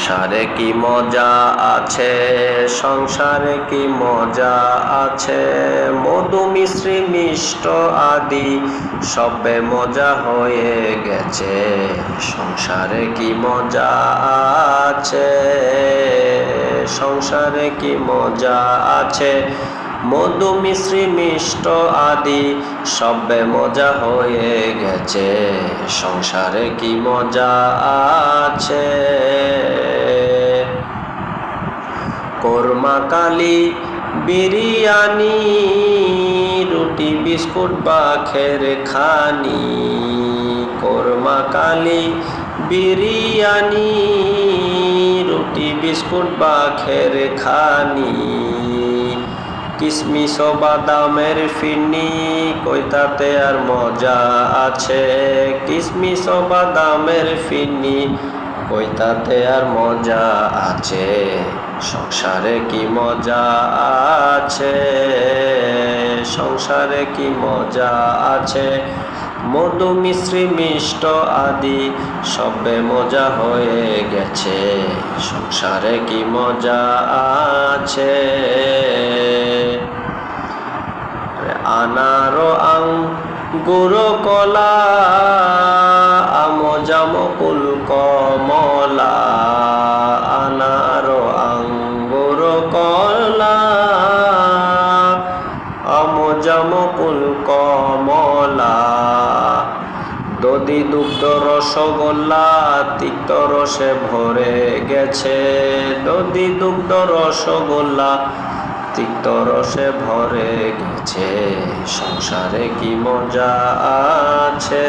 সংসারে কি মজা আছে? সংসারে কি মজা আছে? মধু মিশ্রি মিষ্ট আদি সবে মজা হয়ে গেছে। সংসারে কি মজা আছে? সংসারে কি মজা আছে? মধু মিশ্রি মিষ্ট আদি, সবে মজা হয়ে গেছে। সংসারে কি মজা আছে? কোরমা কালি, বিরিয়ানি, রুটি, বিস্কুট বা খের খানি। কোরমা কালি, বিরিয়ানি, রুটি, বিস্কুট বা খের খানি। কিসমিস বাদামের ফিরনি কইতাতে আর মজা আছে। কিসমিস বাদামের ফিরনি কইতাতে আর মজা আছে। সংসারে কি মজা আছে? সংসারে কি মজা আছে? মধু মিশ্রি মিষ্ট আদি, সবে মজা হয়ে গেছে। সংসারে কি মজা আছে? আনারো গুরু কলা আমজাম কুল কমলা। আনারো আঙ্গুর কলা আমজাম কুল কমলা। দদি দুগ্ধ রসগোল্লা তিক্ত রসে ভরে গেছে। দদি দুগ্ধ রসগোল্লা তিক্ত রসে ভরে গেছে। সংসারে কি মজা আছে?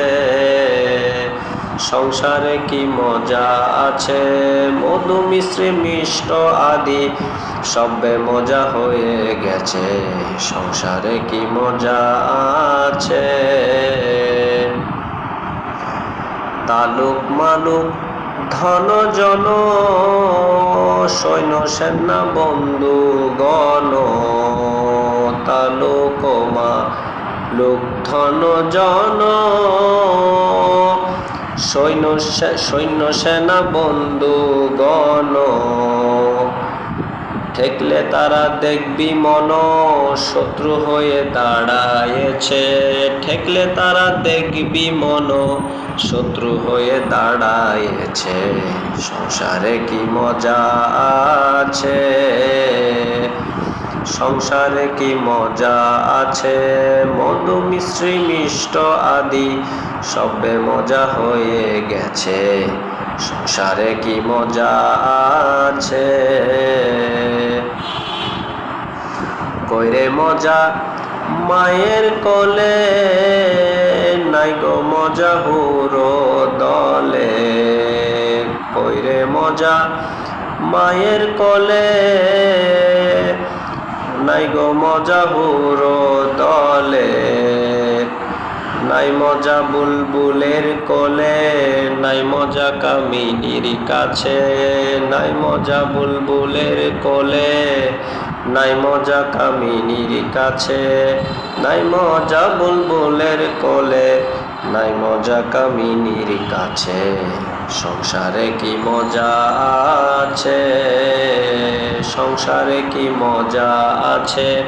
সংসারে কি মজা আছে? মধু মিশ্রি মিষ্ট আদি সবে মজা হয়ে গেছে। সংসারে কি মজা আছে? তালুক মালুক ধন জন, সৈন্য সেনা বন্ধু গণ তালুক মা লোক ধন জন, সৈন্য সৈন্য সেনা বন্ধু গণ ঠেকলে তারা দেখবি মন, শত্রু হয়ে দাঁড়ায়েছে। ঠেকলে তারা দেখবি মন শত্রু হয়ে দাঁড়াইছে। সংসারে কি মজা আছে? সংসারে কি মজা আছে? মধু মিশ্রি মিষ্ট আদি সবে মজা হয়ে গেছে। সংসারে কি মজা আছে? কইরে মজা মায়ের কোলে নাই গো মজা হুরো দলে। কইরে মজা মায়ের কলে। নাই গো মজা হুরো দলে। নাই মজা বুলবুলের কোলে। নাই মজা কামিনীর কাছে। নাই মজা বুলবুলের কোলে। নাই মজা কামিনীর কাছে। নাই মজা বুলবুলের কোলে। নাই মজা কামিনীর কাছে। সংসারে কি মজা আছে? সংসারে কি মজা আছে?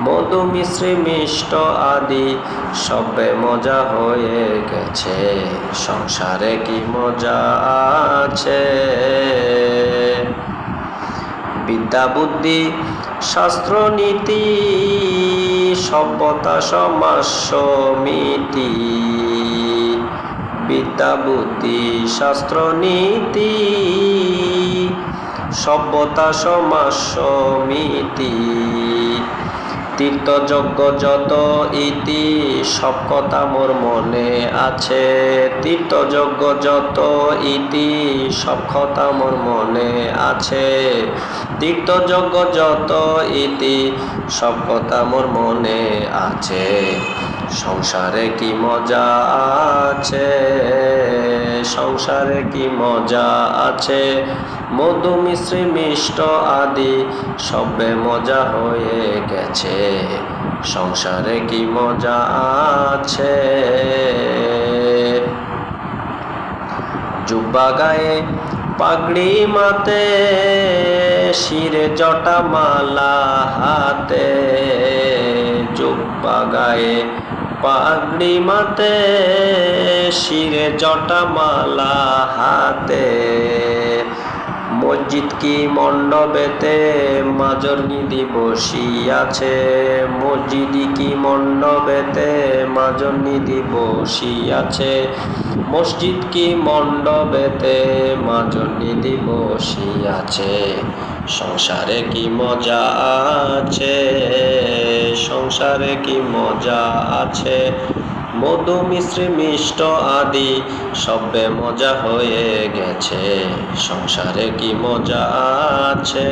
মধু মিশ্রি মিষ্ট আদি সবে মজা হয়ে গেছে। সংসারে কি মজা আছে? বিদ্যা বুদ্ধি শাস্ত্র নীতি সভ্যতা সমাজ সমিতি বিদ্যাবুদ্ধি শাস্ত্র নীতি সভ্যতা সমাজ সমিতি তীর্থযজ্ঞ যত ইতি, সব কথা মোর মনে আছে। তীর্থযজ্ঞ যত ইতি, সব কথা মোর মনে আছে। তীর্থযজ্ঞ যত ইতি, সব কথা মোর মনে আছে। সংসারে কি মজা আছে? সংসারে কি মজা আছে? মধু মিশ্রি মিষ্ট আদি, সবে মজা হয়ে গেছে। সংসারে কি মজা আছে? জুব্বা গায়ে পাগড়ি মাতে, শিরে জটা মালা হাতে। জুব্বা গায়ে পাগড়ি মাতে, শিরে জটা মালা হাতে। মসজিদ কি মণ্ডপেতে মাজর নিধি বসিয়াছে। মসজিদ কি মণ্ডপেতে মাজর নিধি বসিয়াছে। মসজিদ কি মণ্ডপেতে মাজর নিধি বসিয়াছে। সংসারে কি মজা আছে? সংসারে কি মজা আছে? মধু মিশ্রি মিষ্ট আদি, সবে মজা হয়ে গেছে। সংসারে কি মজা আছে?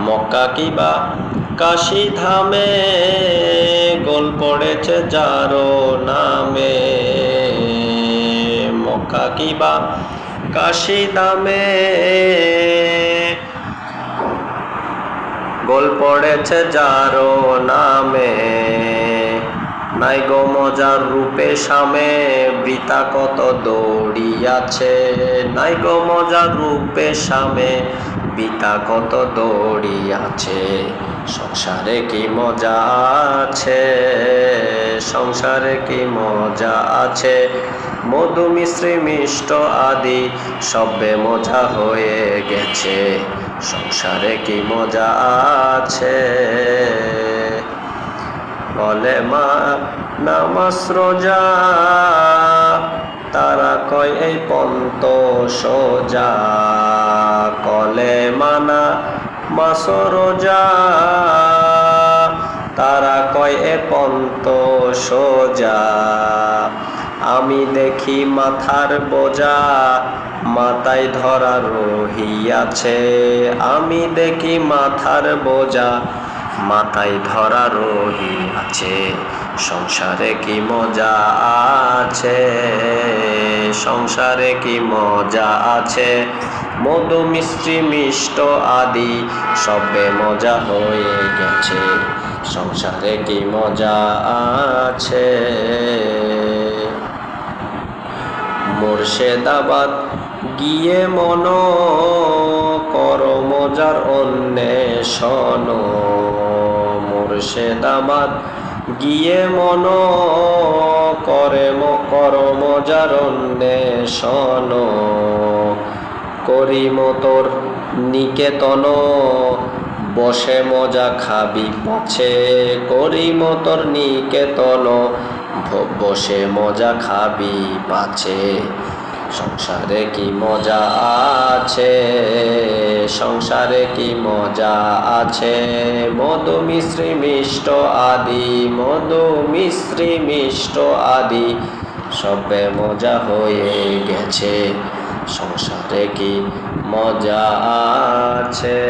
মক্কা কিবা কাশি ধামে, গোল পড়েছে যারো নামে। মক্কা কিবা কাশি দামে গোল পড়েছে যারো নামে। নাই গো মজার রূপে সামে বৃতা কত দৌড়িয়াছে। নাই গো মজার রূপে সামে বিতা কত দৌড়িয়াছে। সংসারে কি মজা আছে? সংসারে কি মজা আছে? মধু মিশ্রি, মিষ্ট আদি, সবে মজা হয়ে গেছে। সংসারে কি মজা আছে? বলে, মা, নামাজ রোজা। তারা কয়, এই পন্ত সোজা। কলে, মানা, মাস রোজা। তারা কয়, এ পন্ত সোজা। আমি দেখি মাথার বোঝা, মাথায় ধরা রহিয়াছে। আমি দেখি মাথার বোঝা মাথায় ধরা রহি আছে, সংসারে কি মজা আছে? সংসারে কি মজা আছে? মধু, মিষ্টি, মিষ্ট আদি সবে মজা হয়ে গেছে। সংসারে কি মজা আছে? মুর্শেদাবাদ গিয়ে মন কর মজার অন্বেষণ। মুর্শেদাবাদ গিয়ে মন করে ম- কর মজার অন্বেষণ করি মতর নিকেতন, বসে মজা খাবি পাছে। করি মতর নিকেতন বসে মজা খাবি পাছে। সংসারে কি মজা আছে? সংসারে কি মজা আছে? মধু মিশ্রি মিষ্ট আদি, মধু মিশ্রি মিষ্ট আদি, সবে মজা হয়ে গেছে। সংসারে কি মজা আছে?